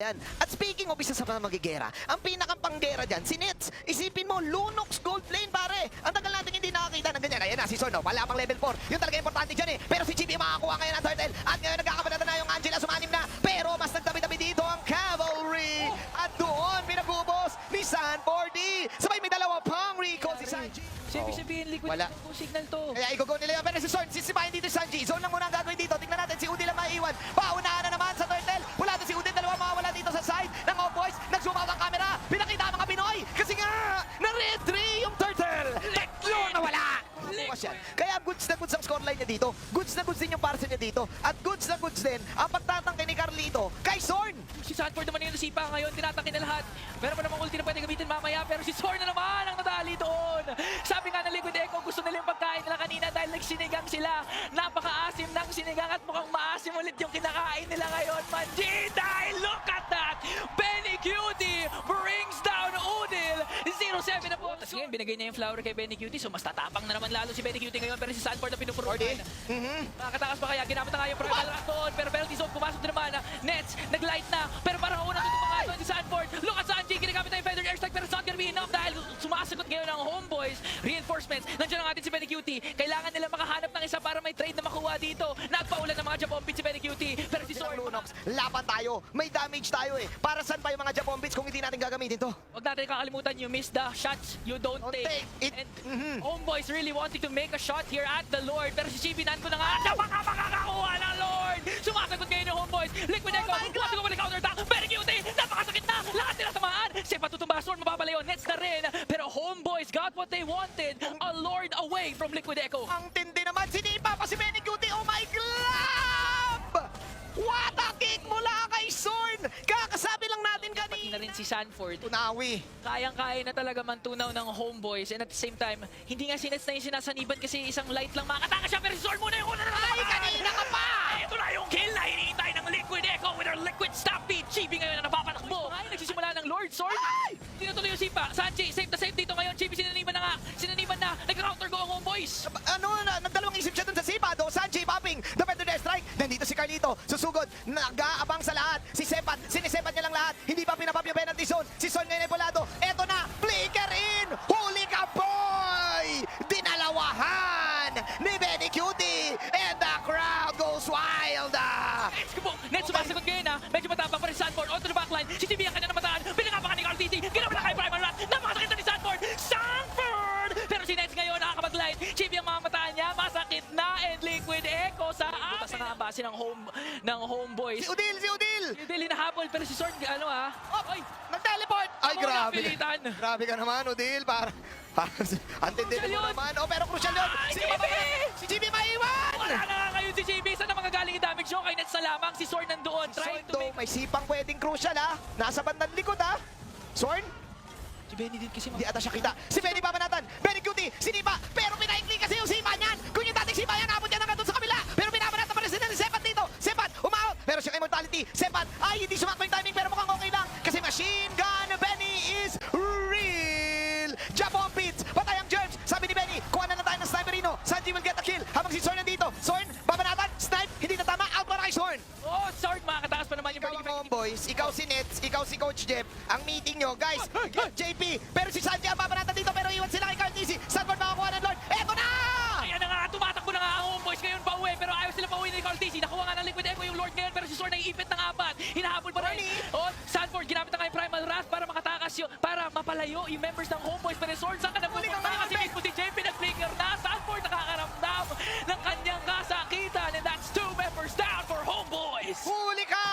Yan. At speaking of isa sa mga magigera, ang pinakang panggera dyan, si Nets. Isipin mo, Lunox Gold Lane, pare. Ang tagal natin hindi nakakita ng ganyan. Ayan na, si Sono, wala pang level 4. Yun talaga importante dyan eh. Pero si Chibi makakuha ngayon ng turtle. At ngayon nagkakabanata na yung Angela, sumanim na. Pero mas nagtabi-tabi dito ang Cavalry. At doon, pinagubos ni Sanfordy. Sabay may dalawa pang Rico si Sanji. Oo. sabihin, liquid Wala. signal to. Kaya i-go nila yun. Pero si Sorn, sisipahin dito si Sanji. Zone lang muna ang gagawin dito. Yan. Kaya goods na goods ang scoreline niya dito. Goods na goods din yung parcel niya dito. At goods na goods din ang pagtatangke ni Carlito kay Sorn. Si Sanford naman yung nasipa ngayon, tinatangkin na lahat. Meron pa namang ulti na pwede gamitin mamaya, pero si Zorn na naman ang nadali doon. Sabi nga ng Liquid Echo, gusto nila yung pagkain nila kanina dahil nagsinigang sila. Napaka-asim ng sinigang at mukhang maasim ulit yung kinakain nila ngayon. Manji, 0-7 na po. Tapos ngayon, binigay niya yung flower kay Benny Cutie, so mas tatapang na naman lalo si Benny Cutie ngayon, pero si Sanford na pinupuruan. Mhm. Nakakatakas pa kaya, ginamit na nga yung primal rock doon, pero penalty zone, pumasok din naman, Nets, nag-light na, pero parang unang tutok mga doon si Sanford, look at Sanji, ginagamit na yung feather airstrike, pero it's not gonna be enough dahil sumasagot ngayon ang homeboys, reinforcements, nandiyan ang atin si Benny Cutie, kailangan nila makahanap ng isa para may trade na makuha dito, nagpaulan ng mga Japon beats si Benny Cutie, pero si Zorn, Lunox, laban tayo. May damage tayo eh. Para saan pa yung mga Japon Beats kung hindi natin gagamitin to? Huwag natin kakalimutan, you miss the shots you don't, Don't take. take. It- And Mhm. Homeboys really wanting to make a shot here at the Lord. Pero si Chibi Nan ko na nga, napaka makakakuha ng Lord! Sumasagot ngayon ng Homeboys. Liquid Echo, Oh with the counter attack. Very cute! Napakasakit na! Lahat nila tamaan! Si Patutumba, Sword mababalayo, Nets na rin. Pero Homeboys got what they wanted. From Liquid Echo. Ang tindi naman, sinipa pa si Benny Cutie. Oh my glove! What a kick mula kay Sorn! Kakasabi lang natin Pati na kanina. rin si Sanford. Tunawi. Kayang-kaya na talaga mantunaw ng homeboys and at the same time, hindi nga si Nets na yung sinasaniban kasi isang light lang makakataka siya pero si Zorn muna yung una na si Carlito. Susugod. Nag-aabang sa lahat. Si Sepat. Sinisepat niya lang lahat. Hindi pa pinapap yung penalty zone. Si Son ngayon ay volado. Eto na. Flicker in. Huli ka, boy! Dinalawahan ni Benny Cutie. And the crowd goes wild. ah. Let's go po. Net sumasagot ngayon ha. Medyo matapang pa rin Sanford. Base ng home ng homeboys. Si Udil, si Udil. Udil hinahabol. Pero si Sword, ano ha? Oh, Ay! Nag-teleport. Ay, grabe. Grabe ka naman, Udil. Para, para, ang tindi mo naman. Oh, pero crucial yun. Ay, Si, JB! si JB maiwan. Wala na nga ngayon si JB. Saan na magagaling yung damage nyo? Kay Nets na lamang. Si Sword nandoon. Trying to Sorn, make... may sipang pwedeng crucial ha. Nasa bandang likod ha. Sorn, Si Benny din kasi hindi ata siya kita. Si Benny Babanatan, Benny Cutie, sinipa, Immortality. Sepat, ay hindi sumakto yung timing, pero mukhang okay lang. Kasi machine gun, Benny is real. Japon beats, patay ang germs. Sabi ni Benny, kuha na lang tayo ng sniperino. Sanji will get a kill. Habang si Sorn nandito. Sorn, Babanatan, snipe, hindi na tama. Out para kay Sorn. Oh, Sword makakataas pa naman yung Ikaw Benny. mga boys, ikaw si Nets, ikaw si Coach Jeff, ang meeting nyo, guys, JP, pero si Sanji ang babanatan dito, pero iwan sila kay Carl TC, Sanford makakuha ng Lord, eto na! Ayan na nga, tumatakbo na nga ang homeboys ngayon pa uwi, pero ayaw sila pa uwi ni TC. Sanford ngayon pero si Sword naiipit ng apat. Hinahabol pa rin. Oh, Sanford ginamit ang Primal Wrath para makatakas yun, para mapalayo yung members ng Homeboys. Pero Sword saan ka nagpupunta kasi mismo DJ pinag-flicker na. Sanford nakakaramdam ng kanyang kasakitan and that's two members down for Homeboys. Huli ka!